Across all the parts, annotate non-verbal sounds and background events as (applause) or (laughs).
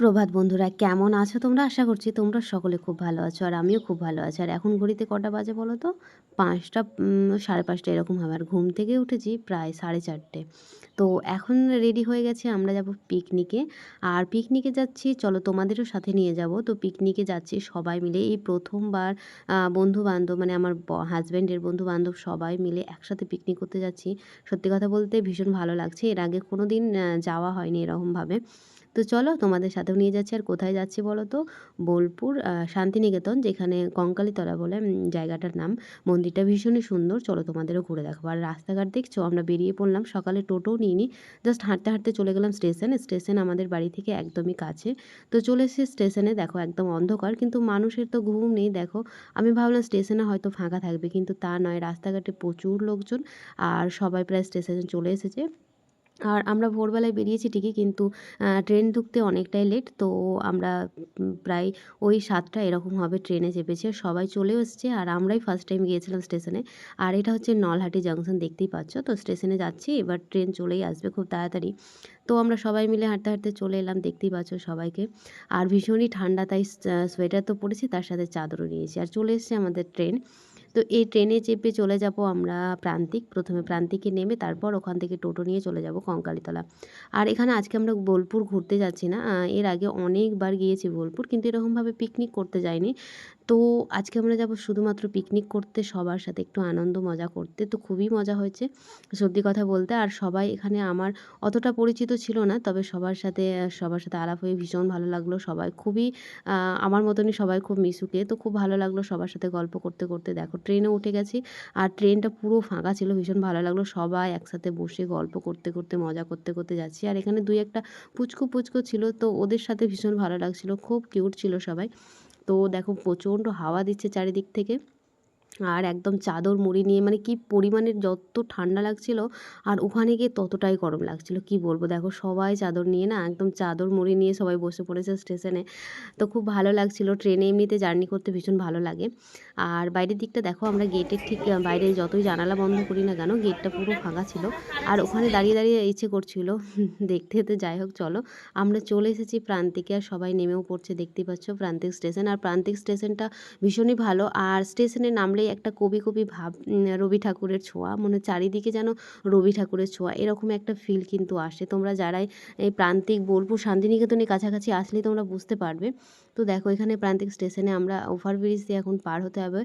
সুপ্রভাত বন্ধুরা, কেমন আছো তোমরা? আশা করছি তোমরা সকলে খুব ভালো আছো আর আমিও খুব ভালো আছি। আর এখন ঘড়িতে কটা বাজে বলো তো? পাঁচটা সাড়ে পাঁচটা এরকম হবে। আর ঘুম থেকে উঠেছি প্রায় সাড়ে চারটে। তো এখন রেডি হয়ে গেছে, আমরা যাব পিকনিকে আর পিকনিকে যাচ্ছি, চলো তোমাদেরও সাথে নিয়ে যাব। তো পিকনিকে যাচ্ছি সবাই মিলে। এই প্রথমবার বন্ধু বান্ধব মানে আমার হাজব্যান্ডের বন্ধু বান্ধব সবাই মিলে একসাথে পিকনিক করতে যাচ্ছি। সত্যি কথা বলতে ভীষণ ভালো লাগছে। এর আগে কোনো দিন যাওয়া হয়নি এরকমভাবে। তো চলো তোমাদের সাথেও নিয়ে যাচ্ছি। আর কোথায় যাচ্ছি বলো তো? বোলপুর শান্তিনিকেতন, যেখানে কঙ্কালীতলা বলে জায়গাটার নাম। মন্দিরটা ভীষণই সুন্দর। চলো তোমাদেরও ঘুরে দেখাবো আর রাস্তাঘাট দেখছ? আমরা বেরিয়ে পড়লাম। সকালে টোটোও নিইনি। জাস্ট হাঁটতে হাঁটতে চলে গেলাম স্টেশনে। স্টেশন আমাদের বাড়ি থেকে একদমই কাছে। তো চলে এসে স্টেশনে। দেখো, একদম অন্ধকার। কিন্তু মানুষের তো ঘুম নেই। দেখো, আমি ভাবলাম স্টেশনে হয়তো ফাঁকা থাকবে। কিন্তু তা নয়। রাস্তাঘাটে প্রচুর লোকজন। আর সবাই প্রায় স্টেশনে চলে এসেছে। আর আমরা ভোরবেলায় বেরিয়েছি ঠিকই কিন্তু ট্রেন ঢুকতে অনেকটাই লেট তো আমরা প্রায় ওই সাতটা এরকম হবে ট্রেনে চেপেছি সবাই চলেও এসছে আর আমরাই ফার্স্ট টাইম গিয়েছিলাম স্টেশনে আর এটা হচ্ছে নলহাটি জাংশন দেখতেই পাচ্ছ, তো স্টেশনে যাচ্ছি এবার ট্রেন চলেই আসবে খুব তাড়াতাড়ি। তো আমরা সবাই মিলে হাঁটতে হাঁটতে চলে এলাম, দেখতেই পাচ্ছ সবাইকে। আর ভীষণই ঠান্ডা তাই সোয়েটার তো পরেছি, তার সাথে চাদরও নিয়েছি। আর চলে এসছে আমাদের ট্রেন। তো এই ট্রেনে চেপে চলে যাব আমরা প্রান্তিক। প্রথমে প্রান্তিকে নেমে তারপর ওখান থেকে টোটো নিয়ে চলে যাব কঙ্কালীতলা। আর এখানে আজকে আমরা বোলপুর ঘুরতে যাচ্ছি না এর আগে অনেকবার গিয়েছি বোলপুর, কিন্তু এরকমভাবে পিকনিক করতে যাইনি। তো আজকে আমরা যাব শুধুমাত্র পিকনিক করতে, সবার সাথে একটু আনন্দ, মজা করতে। তো খুবই মজা হয়েছে, সত্যি কথা বলতে। আর সবাই এখানে আমার অতটা পরিচিত ছিল না, তবে সবার সাথে সবার সাথে আলাপ হয়ে ভীষণ ভালো লাগল। সবাই খুবই আমার মতনই সবাই খুব মিশুকে। তো খুব ভালো লাগল সবার সাথে গল্প করতে করতে। দেখো ট্রেনে উঠে গেছি। আর ট্রেনটা পুরো ফাঁকা ছিল, ভীষণ ভালো লাগল। সবাই একসাথে বসে গল্প করতে করতে, মজা করতে করতে যাচ্ছি। আর এখানে দুই একটা পুচকু পুচকু ছিল, তো ওদের সাথে ভীষণ ভালো লাগছিল। খুব কিউট ছিল সবাই। তো দেখো প্রচণ্ড হাওয়া দিচ্ছে চারিদিক থেকে। আর একদম চাদর মুড়ি নিয়ে মানে কি পরিমাণের যত ঠান্ডা লাগছিল আর ওখানে গিয়ে ততটাই গরম লাগছিল। কি বলব? দেখো সবাই চাদর নিয়ে না একদম চাদর মুড়ি নিয়ে সবাই বসে পড়েছে স্টেশনে। তো খুব ভালো লাগছিল। ট্রেনে এমনিতে জার্নি করতে ভীষণ ভালো লাগে। আর বাইরের দিকটা দেখো আমরা গেটের ঠিক বাইরে যতই জানালা বন্ধ করি না কেন গেটটা পুরো ফাঁকা ছিল। আর ওখানে দাঁড়িয়ে দাঁড়িয়ে ইচ্ছে করছিল। (laughs) দেখতে যেতে যাই হোক, চলো। আমরা চলে এসেছি প্রান্তিকে আর সবাই নেমেও পড়ছে দেখতেই পাচ্ছ প্রান্তিক স্টেশন। আর প্রান্তিক স্টেশনটা ভীষণই ভালো। আর স্টেশনে নামলেই একটা কবি কবি ভাব রবি ঠাকুরের ছোঁয়া। মনে চারিদিকে যেন রবি ঠাকুরের ছোঁয়া। এরকম একটা ফিল কিন্তু আসে। তোমরা যারাই এই প্রান্তিক বোলপুর, শান্তিনিকেতনের কাছাকাছি আসলে তোমরা বুঝতে পারবে। তো দেখো এখানে প্রান্তিক স্টেশনে আমরা ওভারব্রিজ দিয়ে এখন পার হতে হবে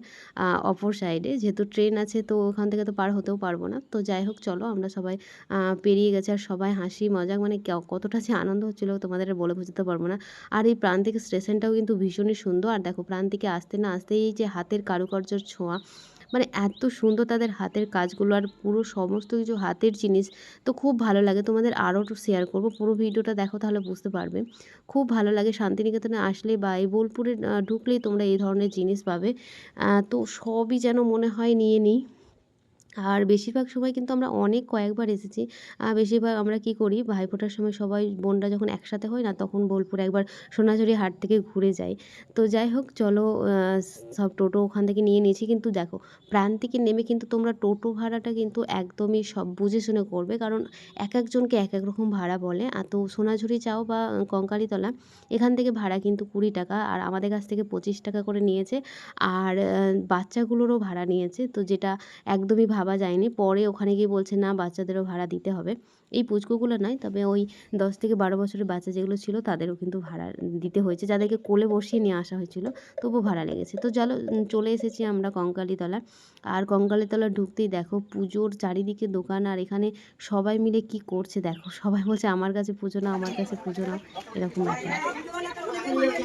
অপর সাইডে। যেহেতু ট্রেন আছে তো ওখান থেকে তো পার হতেও পারব না। তো যাই হোক, চলো আমরা সবাই পেরিয়ে গেছি আর সবাই হাসি মজা মানে কতটা যে আনন্দ হচ্ছিল তোমাদের বলে বোঝাতে পারব না। আর এই প্রান্তিক স্টেশনটাও কিন্তু ভীষণই সুন্দর। আর দেখো প্রান্তিকে আসতে না আসতেই যে হাতের কারুকার্যর ছোঁয়া মানে এত সুন্দর তাদের হাতের কাজগুলো আর পুরো সমস্ত কিছু হাতের জিনিস, তো খুব ভালো লাগে। তোমাদের আরও শেয়ার করব। পুরো ভিডিওটা দেখো তাহলে বুঝতে পারবে। খুব ভালো লাগে শান্তিনিকেতনে আসলে বা এই বোলপুরে ঢুকলেই তোমরা এই ধরনের জিনিস পাবে। তো সবই যেন মনে হয় নিয়ে নিই। আর বেশিরভাগ সময় কিন্তু আমরা অনেক কয়েকবার এসেছি। বেশিরভাগ আমরা কি করি, ভাইফোঁটার সময় সবাই বোনরা যখন একসাথে হয় না, তখন বোলপুর একবার সোনাঝুরি হাট থেকে ঘুরে যাই। তো যাই হোক, চলো সব টোটো ওখান থেকে নিয়ে নিয়েছি। কিন্তু দেখো প্রান্তিকে নেমে কিন্তু তোমরা টোটো ভাড়াটা কিন্তু একদমই সব বুঝে শুনে করবে। কারণ এক একজনকে এক এক রকম ভাড়া বলে। আর তো সোনাঝুরি চাও বা কঙ্কালীতলা, এখান থেকে ভাড়া কিন্তু কুড়ি টাকা। আর আমাদের কাছ থেকে পঁচিশ টাকা করে নিয়েছে। আর বাচ্চাগুলোরও ভাড়া নিয়েছে। তো যেটা একদমই ভাব ভাবা যায়নি। পরে ওখানে গিয়ে বলছে, না, বাচ্চাদেরও ভাড়া দিতে হবে। এই পুচকুগুলো নয়, তবে ওই দশ থেকে বারো বছরের বাচ্চা যেগুলো ছিল, তাদেরও কিন্তু ভাড়া দিতে হয়েছে। যাদেরকে কোলে বসিয়ে নিয়ে আসা হয়েছিল তবু ভাড়া লেগেছে। তো চলো চলে এসেছি আমরা কঙ্কালীতলা। আর কঙ্কালীতলা ঢুকতেই দেখো, পুজোর চারিদিকে দোকান, আর এখানে সবাই মিলে কি করছে দেখো। সবাই বলছে, আমার কাছে পুজো না, আমার কাছে পুজো না। এরকম ব্যাপার।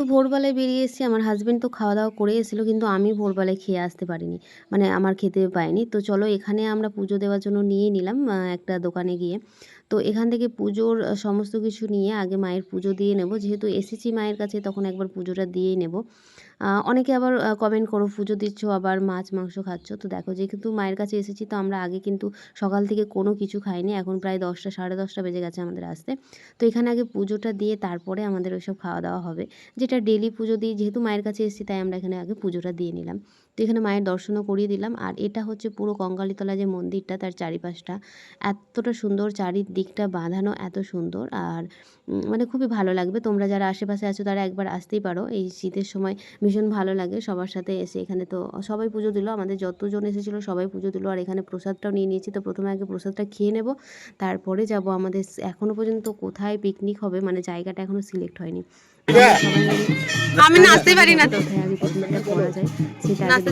তো ভোরবেলায় বেরিয়ে এসেছি আমার হাজব্যান্ড তো খাওয়া দাওয়া করে এসেছিল, কিন্তু আমি ভোরবেলায় খেয়ে আসতে পারিনি। মানে আমার খেতে পাইনি তো চলো এখানে আমরা পুজো দেওয়ার জন্য নিয়ে নিলাম একটা দোকানে গিয়ে। তো এখান থেকে পুজোর সমস্ত কিছু নিয়ে আগে মায়ের পুজো দিয়ে নেব। যেহেতু এসেছি মায়ের কাছে, তখন একবার পুজোটা দিয়েই নেব। অনেকে আবার কমেন্ট করো, পুজো দিচ্ছ, আবার মাছ, মাংস খাচ্ছ? তো দেখো যেহেতু মায়ের কাছে এসেছি তো আমরা আগে কিন্তু সকাল থেকে কোনো কিছু খাইনি। এখন প্রায় দশটা, সাড়ে দশটা বেজে গেছে আমাদের আসতে। তো এখানে আগে পুজোটা দিয়ে তারপরে আমাদের ওইসব খাওয়া দাওয়া হবে। যেটা ডেলি পুজো দিই, যেহেতু মায়ের কাছে এসেছি, তাই আমরা এখানে আগে পুজোটা দিয়ে নিলাম। তো এখানে মায়ের দর্শনও করিয়ে দিলাম। আর এটা হচ্ছে পুরো কঙ্কালীতলা যে মন্দিরটা, তার চারিপাশটা। এতটা সুন্দর চারিদিকটা বাঁধানো, এত সুন্দর। আর মানে খুবই ভালো লাগবে। তোমরা যারা আশেপাশে আছো, তারা একবার আসতেই পারো। এই শীতের সময় ভীষণ ভালো লাগে সবার সাথে এসে এখানে। তো সবাই পুজো দিল। আমাদের যতজন এসেছিল সবাই পুজো দিল। আর এখানে প্রসাদটাও নিয়ে নিয়েছি। তো প্রথমে আগে প্রসাদটা খেয়ে নেব। তারপরে যাব আমাদের এখনও পর্যন্ত কোথায় পিকনিক হবে? মানে জায়গাটা এখনও সিলেক্ট হয়নি। আমি নাচতে পারি না তো।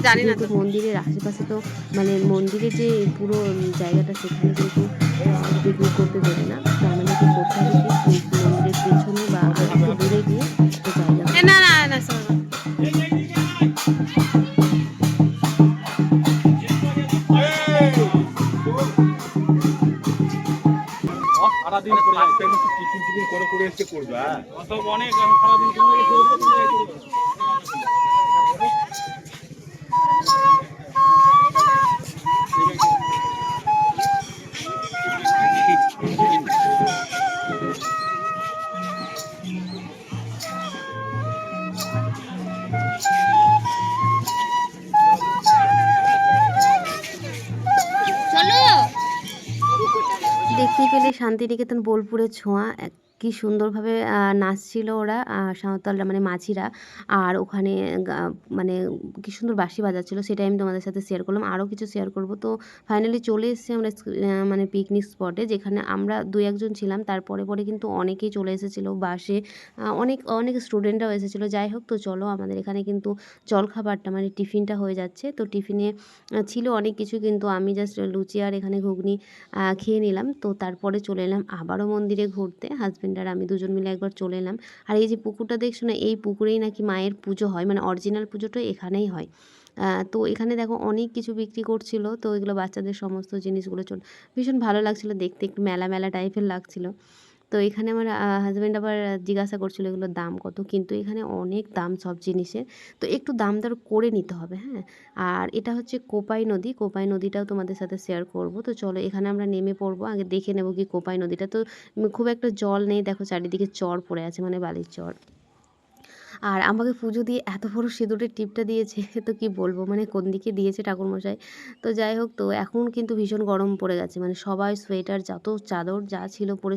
জানি না তো। মন্দিরের আশেপাশে তো মানে মন্দিরের যে পুরো জায়গাটা সেখানে কিন্তু পিকনিক করতে পারি না। করে করে এসে করবে হ্যাঁ? অনেক সারাদিন দেখতেই পেলে শান্তিনিকেতন বোলপুরের ছোঁয়া এক- কি সুন্দরভাবে নাচছিল ওরা সাঁওতালরা মানে মাঝিরা। আর ওখানে মানে কি সুন্দর বাঁশি বাজাচ্ছিল, সেটাই আমি তোমাদের সাথে শেয়ার করলাম। আরও কিছু শেয়ার করব। তো ফাইনালি চলে এসেছি আমরা মানে পিকনিক স্পটে যেখানে আমরা দু একজন ছিলাম। তারপরে পরে কিন্তু অনেকেই চলে এসেছিল বাসে। অনেক অনেক স্টুডেন্টরাও এসেছিল। যাই হোক, তো চলো আমাদের এখানে কিন্তু জলখাবারটা মানে টিফিনটা হয়ে যাচ্ছে। তো টিফিনে ছিল অনেক কিছু, কিন্তু আমি জাস্ট লুচি আর এখানে ঘুগনি খেয়ে নিলাম। তো তারপরে চলে এলাম আবারও মন্দিরে ঘুরতে। হাজব্যান্ড আর আমি দুজন মিলে একবার চলে এলাম। আর এই যে পুকুরটা দেখছ না, এই পুকুরেই নাকি মায়ের পুজো হয় মানে অরিজিনাল পুজোটা এখানেই হয়। তো এখানে দেখো অনেক কিছু বিক্রি করছিল, তো এগুলো বাচ্চাদের সমস্ত জিনিসগুলো চল, ভীষণ ভালো লাগছিল, দেখতে একটু মেলা মেলা টাইপের লাগছিল। তো এখানে আমার হাজব্যান্ড আবার জিজ্ঞাসা করছিল এগুলোর দাম কত। কিন্তু এখানে অনেক দাম সব জিনিসের। তো একটু দাম দর করে নিতে হবে হ্যাঁ? আর এটা হচ্ছে কোপাই নদী। কোপাই নদীটাও তোমাদের সাথে শেয়ার করব। তো চলো এখানে আমরা নেমে পড়ব। আগে দেখে নেব কি কোপাই নদীটা। তো খুব একটা জল নেই। দেখো চারিদিকে চর পড়ে আছে মানে বালির চর। আর আমাকে পুজো দিয়ে এত বড় সিঁদুরের টিপটা দিয়েছে, (laughs) তো কি বলব? মানে কোন দিকে দিয়েছে ঠাকুরমশাই? তো যাই হোক, তো এখন কিন্তু ভীষণ গরম পড়ে গেছে। মানে সবাই সোয়েটার যত চাদর যা ছিল পরে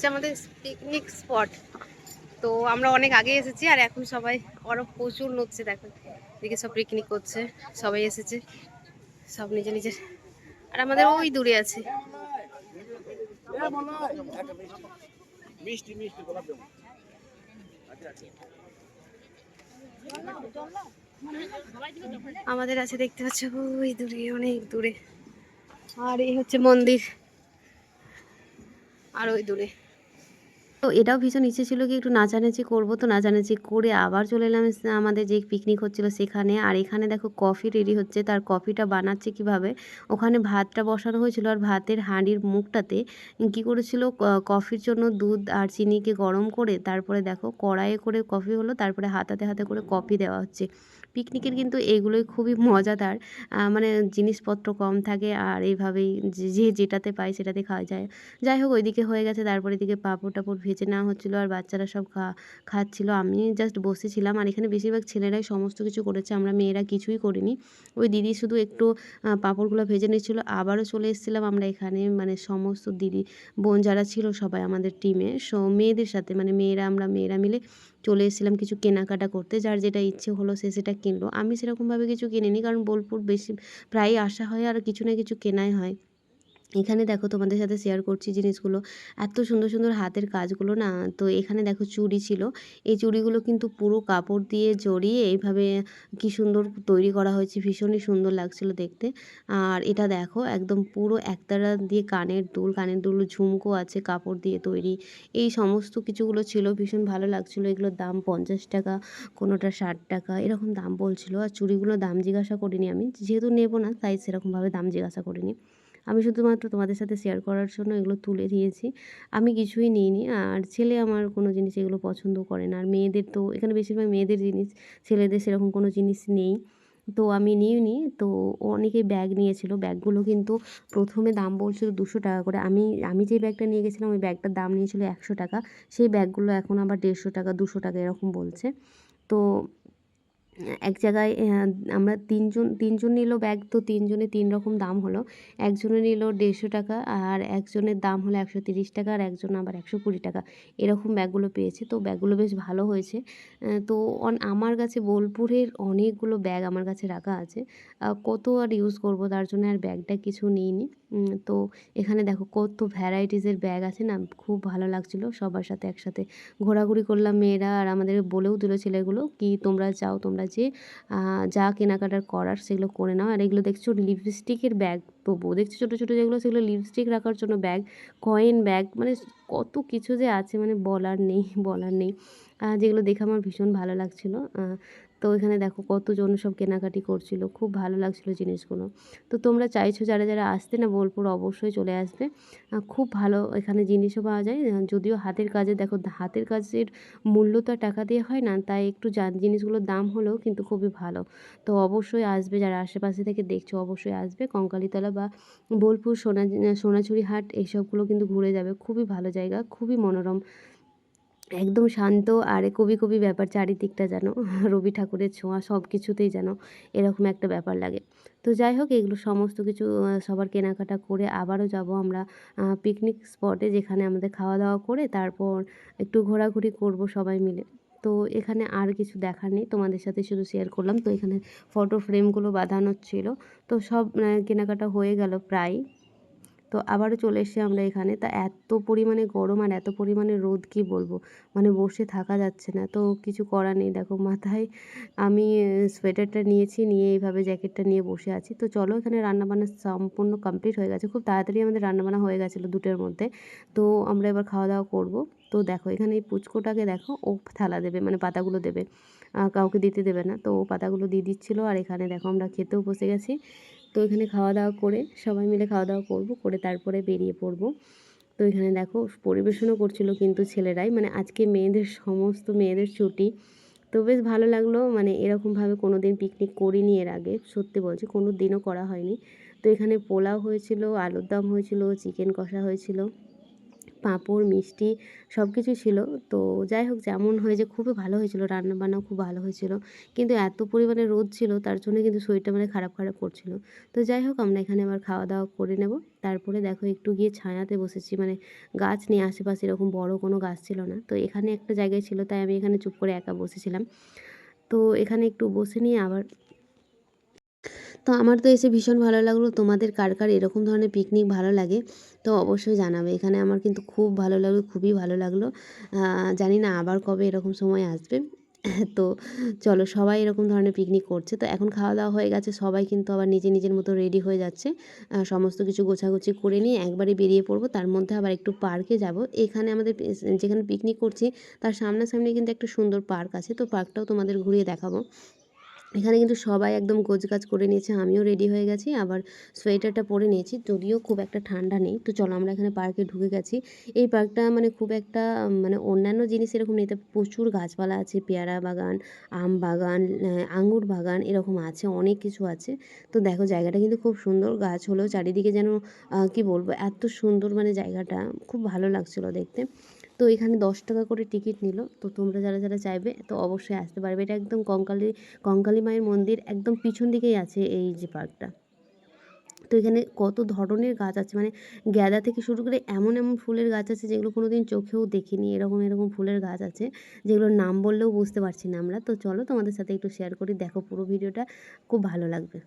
হচ্ছে আমাদের পিকনিক স্পট তো আমরা অনেক আগে এসেছি আর এখন সবাই আরও প্রচুর নড়ছে দেখো। এদিকে সব পিকনিক করছে, সবাই এসেছে। সব নিজে নিজের। আর আমাদের ওই দূরে আছে। আমাদের আছে দেখতে পাচ্ছ, ওই দূরে, অনেক দূরে। আর এই হচ্ছে মন্দির। আর ওই দূরে। তো এটাও ভীষণ ইচ্ছে ছিল কি একটু নাচানাচি করব। তো নাচানাচি করে আবার চলে এলাম আমাদের যে পিকনিক হচ্ছিল সেখানে। আর এখানে দেখো কফি রেডি হচ্ছে, তার কফিটা বানাচ্ছে কীভাবে? ওখানে ভাতটা বসানো হয়েছিল আর ভাতের হাঁড়ির মুখটাতে কি করেছিল কফির জন্য দুধ আর চিনিকে গরম করে তারপরে দেখো কড়াইয়ে করে কফি হলো, তারপরে হাতাতে হাতে করে কফি দেওয়া হচ্ছে। পিকনিকের কিন্তু এইগুলোই খুবই মজাদার। মানে জিনিসপত্র কম থাকে আর এইভাবেই যে যে যেটাতে পায় সেটাতে খাওয়া যায়। যাই হোক, ওইদিকে হয়ে গেছে, তারপরে এদিকে পাঁপড় টাপড় ভেজে নেওয়া হচ্ছিল আর বাচ্চারা সব খা, খাচ্ছিল। আমি জাস্ট বসেছিলাম আর এখানে বেশিরভাগ ছেলেরাই সমস্ত কিছু করেছে, আমরা মেয়েরা কিছুই করিনি। ওই দিদি শুধু একটু পাঁপড়গুলো ভেজে নিচ্ছিল, আবারও চলে এসেছিলাম আমরা এখানে মানে সমস্ত দিদি, বোন যারা ছিল সবাই আমাদের টিমে সো মেয়েদের সাথে মানে মেয়েরা, আমরা মেয়েরা মিলে চলে এসেছিলাম কিছু কেনাকাটা করতে, যার যেটা ইচ্ছে হলো সে সেটা কিনলো। আমি সেরকমভাবে কিছু কিনিনি, কারণ বোলপুর বেশি প্রায়ই আসা হয় আর কিছু না কিছু কেনাই হয়। এখানে দেখো তোমাদের সাথে শেয়ার করছি জিনিসগুলো। এত সুন্দর সুন্দর হাতের কাজগুলো না, তো এখানে দেখো চুড়ি ছিল। এই চুড়িগুলো কিন্তু পুরো কাপড় দিয়ে জড়িয়ে এইভাবে কি সুন্দর তৈরি করা হয়েছে, ভীষণই সুন্দর লাগছিল দেখতে। আর এটা দেখো একদম পুরো একতারা দিয়ে কানের দুল কানের দুল ঝুমকো আছে কাপড় দিয়ে তৈরি। এই সমস্ত কিছুগুলো ছিল, ভীষণ ভালো লাগছিল। এগুলোর দাম পঞ্চাশ টাকা, কোনোটা ষাট টাকা, এরকম দাম বলছিল। আর চুড়িগুলো দাম জিজ্ঞাসা করিনি আমি, যেহেতু নেব না, তাই সেরকমভাবে দাম জিজ্ঞাসা করিনি। আমি শুধুমাত্র তোমাদের সাথে শেয়ার করার জন্য এগুলো তুলে দিয়েছি। আমি কিছুই নিইনি। আর ছেলে আমার কোনো জিনিস এগুলো পছন্দ করে না। আর মেয়েদের তো, এখানে বেশিরভাগ মেয়েদের জিনিস, ছেলেদের সেরকম কোনো জিনিস নেই। তো আমি নিইনি। তো অনেকে ব্যাগ নিয়েছিল। ব্যাগগুলো কিন্তু প্রথমে দাম বলছিল দুশো টাকা করে। আমি আমি যে ব্যাগটা নিয়ে গেছিলাম, ওই ব্যাগটার দাম নিয়েছিল একশো টাকা। সেই ব্যাগগুলো এখন আবার দেড়শো টাকা, দুশো টাকা এরকম বলছে। তো এক জায়গায় আমরা তিনজন তিনজন নিল ব্যাগ, তো তিনজনে তিন রকম দাম হলো। একজনের নিল দেড়শো টাকা আর একজনের দাম হলো একশো তিরিশ টাকা আর একজন আবার একশো কুড়ি টাকা। এরকম ব্যাগগুলো পেয়েছে, তো ব্যাগগুলো বেশ ভালো হয়েছে। তো আমার কাছে বোলপুরের অনেকগুলো ব্যাগ আমার কাছে রাখা আছে। কত আর ইউজ করব তার জন্য আর ব্যাগটা কিছু নিইনি। তো এখানে দেখো কত ভ্যারাইটিসের ব্যাগ আছে না, খুব ভালো লাগছিল। সবার সাথে একসাথে ঘোরাঘুরি করলাম মেয়েরা আর আমাদের বলেও দিল ছেলেগুলো কি তোমরা যাও, তোমরা যে যা কেনাকাটার করার সেগুলো করে নাও। আর এগুলো দেখছ লিপস্টিকের ব্যাগ তবুও। দেখছ ছোটো ছোটো যেগুলো, সেগুলো লিপস্টিক রাখার জন্য ব্যাগ কয়েন ব্যাগ মানে কত কিছু যে আছে মানে বলার নেই বলার নেই। যেগুলো দেখে আমার ভীষণ ভালো লাগছিল। তো এখানে দেখো কতজন সব কেনাকাটি করছিল, খুব ভালো লাগছিল জিনিসগুলো। তো তোমরা চাইছো যারা যারা আসতে না বোলপুর অবশ্যই চলে আসবে। খুব ভালো এখানে জিনিসও পাওয়া যায়। যদিও হাতের কাজে দেখো হাতের কাজের মূল্য তো টাকা দিয়ে হয় না, তাই একটু জিনিসগুলোর দাম হলেও কিন্তু খুবই ভালো। তো অবশ্যই আসবে যারা আশেপাশে থেকে দেখছ, অবশ্যই আসবে। কঙ্কালীতলা বা বোলপুর, সোনা, সোনাঝুরি হাট, এইসবগুলো কিন্তু ঘুরে যাবে। খুবই ভালো জায়গা, খুবই মনোরম। একদম শান্ত আর কবি কবি ব্যাপার চারিদিকটা যেন (laughs) রবি ঠাকুরের ছোঁয়া সব কিছুতেই যেন এরকম একটা ব্যাপার লাগে। তো যাই হোক, এগুলো সমস্ত কিছু সবার কেনাকাটা করে আবারও যাব আমরা পিকনিক স্পটে যেখানে আমাদের খাওয়া দাওয়া করে তারপর একটু ঘোরাঘুরি করব সবাই মিলে। তো এখানে আর কিছু দেখার নেই, তোমাদের সাথে শুধু শেয়ার করলাম। তো এখানে ফটো ফ্রেমগুলো বাঁধানো ছিল। তো সব কেনাকাটা হয়ে গেল প্রায় তো আবারও চলে এসেছি আমরা এখানে। তা এত পরিমাণে গরম আর এত পরিমাণে রোদ কি বলব? মানে বসে থাকা যাচ্ছে না। তো কিছু করার নেই। দেখো মাথায় আমি সোয়েটারটা নিয়েছি, নিয়ে এইভাবে জ্যাকেটটা নিয়ে বসে আছি। তো চলো এখানে রান্নাবান্না সম্পূর্ণ কমপ্লিট হয়ে গেছে। খুব তাড়াতাড়ি আমাদের রান্নাবান্না হয়ে গেছিল দুটোর মধ্যে। তো আমরা এবার খাওয়া দাওয়া করব। তো দেখো এখানে এই পুচকোটাকে দেখো, ও থালা দেবে মানে পাতাগুলো দেবে। কাউকে দিতে দেবে না। তো ও পাতাগুলো দিয়ে দিচ্ছিল। আর এখানে দেখো আমরা খেতেও বসে গেছি। তো এখানে খাওয়া দাওয়া করে সবাই মিলে খাওয়া দাওয়া করব, করে তারপরে বেরিয়ে পড়ব। তো এখানে দেখো পরিবেশনও করছিল কিন্তু ছেলেরাই মানে আজকে মেয়েদের সমস্ত মেয়েদের ছুটি। তো বেশ ভালো লাগল মানে এরকমভাবে কোনো দিন পিকনিক করিনি এর আগে, সত্যি বলছি কোনো দিনও করা হয়নি। তো এখানে পোলাও হয়েছিল আলুর দম হয়েছিল চিকেন কষা হয়েছিল। পাঁপড়, মিষ্টি সব কিছু ছিল। তো যাই হোক, যেমন হয়েছে খুবই ভালো হয়েছিল। রান্নাবান্নাও খুব ভালো হয়েছিল। কিন্তু এত পরিমাণে রোদ ছিল, তার জন্য কিন্তু শরীরটা মানে খারাপ খারাপ করছিল। তো যাই হোক, আমরা এখানে আবার খাওয়া দাওয়া করে নেব। তারপরে দেখো, একটু গিয়ে ছায়াতে বসেছি। মানে গাছ নিয়ে আশেপাশে এরকম বড় কোনো গাছ ছিল না। তো এখানে একটা জায়গায় ছিল, তাই আমি এখানে চুপ করে একা বসেছিলাম। তো এখানে একটু বসে নিয়ে আবার তো আমার তো এসে ভীষণ ভালো লাগল। তোমাদের কার কার এরকম ধরনের পিকনিক ভালো লাগে? তো অবশ্যই জানাবে। এখানে আমার কিন্তু খুব ভালো লাগল, খুবই ভালো লাগল। জানি না আবার কবে এরকম সময় আসবে। (clears throat) তো চলো সবাই এরকম ধরনের পিকনিক করছে। তো এখন খাওয়া দাওয়া হয়ে গেছে, সবাই কিন্তু আবার নিজে নিজের মতো রেডি হয়ে যাচ্ছে। সমস্ত কিছু গোছাগুছি করে নিয়ে একবারে বেরিয়ে পড়ব। তার মধ্যে আবার একটু পার্কে যাব। এখানে আমাদের যেখানে পিকনিক করছি, তার সামনাসামনি কিন্তু একটা সুন্দর পার্ক আছে। তো পার্কটাও তোমাদের ঘুরিয়ে দেখাবো। এখানে কিন্তু সবাই একদম গোছগাছ করে নিয়েছে আমিও রেডি হয়ে গেছি আবার সোয়েটারটা পরে নিয়েছি যদিও খুব একটা ঠান্ডা নেই। তো চলো আমরা এখানে পার্কে ঢুকে গেছি। এই পার্কটা মানে খুব একটা মানে অন্যান্য জিনিস এরকম নেই প্রচুর গাছপালা আছে পেয়ারা বাগান আম বাগান আহ, আঙ্গুর বাগান এরকম আছে অনেক কিছু আছে। তো দেখো জায়গাটা কিন্তু খুব সুন্দর গাছ হলেও চারিদিকে যেন কি বলব এত সুন্দর মানে জায়গাটা খুব ভালো লাগছিল দেখতে। তো এখানে দশ টাকা করে টিকিট নিল। তো তোমরা যারা যারা চাইবে, তো অবশ্যই আসতে পারবে। এটা একদম কঙ্কালি, কঙ্কালী মায়ের মন্দির, একদম পিছন দিকেই আছে এই যে পার্কটা। তো এখানে কত ধরনের গাছ আছে মানে গ্যাদা থেকে শুরু করে এমন এমন ফুলের গাছ আছে যেগুলো কোনো দিন চোখেও দেখিনি। এরকম এরকম ফুলের গাছ আছে যেগুলোর নাম বললেও বুঝতে পারছি না আমরা। তো চলো তোমাদের সাথে একটু শেয়ার করি, দেখো পুরো ভিডিওটা। খুব ভালো লাগবে।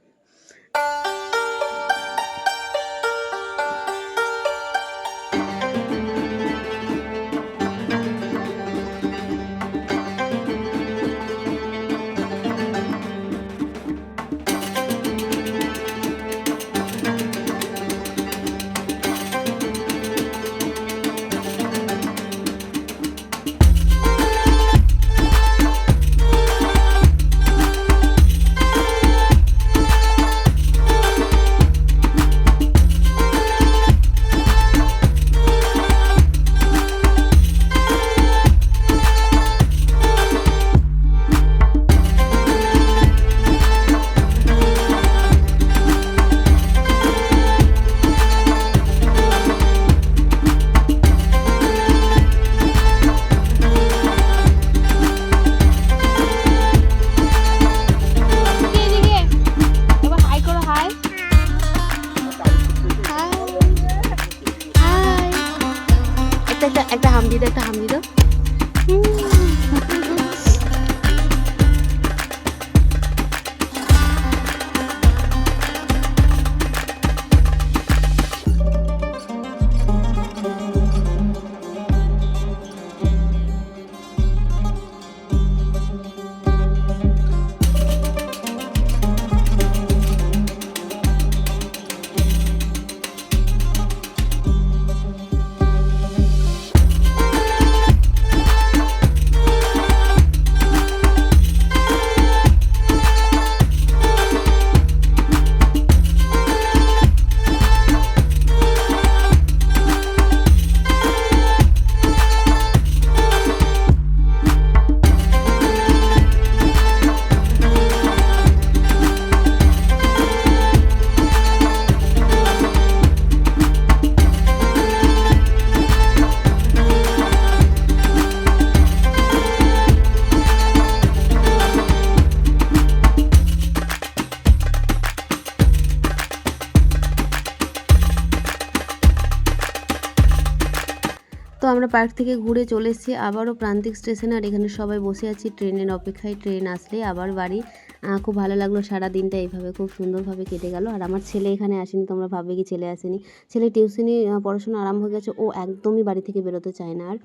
পার্ক থেকে ঘুরে চলে আবারও প্রান্তিক স্টেশনে আর এখানে সবাই বসে আছি। ট্রেনের অপেক্ষায় ট্রেন আসলে আবার বাড়ি। খুব ভালো লাগল সারা দিনটা এইভাবে খুব সুন্দরভাবে কেটে গেল। আর আমার ছেলে এখানে আসেনি তোমরা ভাববে কি ছেলে আসেনি। ছেলে টিউশনি পড়াশোনা আরম্ভ হয়ে গেছে ও একদমই বাড়ি থেকে বেরোতে চায় না আর।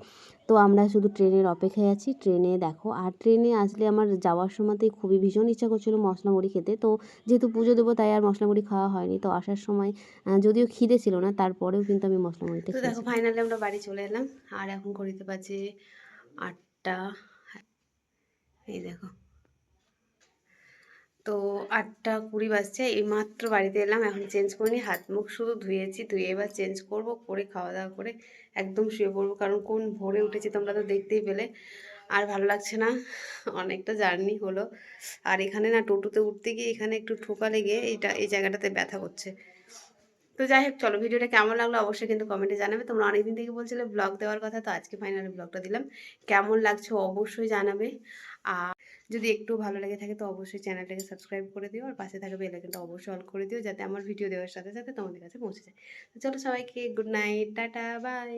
তো আমরা শুধু ট্রেনের অপেক্ষায় আছি ট্রেনে দেখো। আর ট্রেনে আসলে আমার যাওয়ার সময়তেই খুবই ভীষণ ইচ্ছা করছিল মশলা মুড়ি খেতে। তো যেহেতু পুজো দেবো তাই আর মশলা মুড়ি খাওয়া হয়নি। তো আসার সময় যদিও খিদে ছিল না তারপরেও কিন্তু আমি মশলা মুড়িটা তো দেখো ফাইনালি আমরা বাড়ি চলে এলাম। আর এখন করিতে বাজে আটটা। এই দেখো। তো আটটা কুড়ি বাজছে, এই মাত্র বাড়িতে এলাম, এখন চেঞ্জ করিনি হাত মুখ শুধু ধুয়েছি, ধুয়ে এবার চেঞ্জ করব, করে খাওয়া দাওয়া করে একদম শুয়ে পড়ব, কারণ কোন ভোরে উঠেছি তোমরা তো দেখতেই পেলে, আর ভালো লাগছে না, অনেকটা জার্নি হলো, আর এখানে না টোটোতে উঠতে গিয়ে এখানে একটু ঠোকা লেগে এটা এই জায়গাটাতে ব্যথা করছে। তো যাই হোক, চলো ভিডিওটা কেমন লাগল অবশ্যই কিন্তু কমেন্টে জানাবে, তোমরা অনেকদিন থেকে বলছিলে ব্লগ দেওয়ার কথা, তো আজকে ফাইনালি ব্লগটা দিলাম, কেমন লাগছে অবশ্যই জানাবে, আর যদি একটু ভালো লেগে থাকে তো অবশ্যই চ্যানেলটাকে সাবস্ক্রাইব করে দিও আর পাশে থাকা বেল আইকনটা অবশ্যই অল করে দিও যাতে আমার ভিডিও দেওয়ার সাথে সাথে তোমাদের কাছে পৌঁছে যায়। তো চলো সবাইকে গুড নাইট টাটা বাই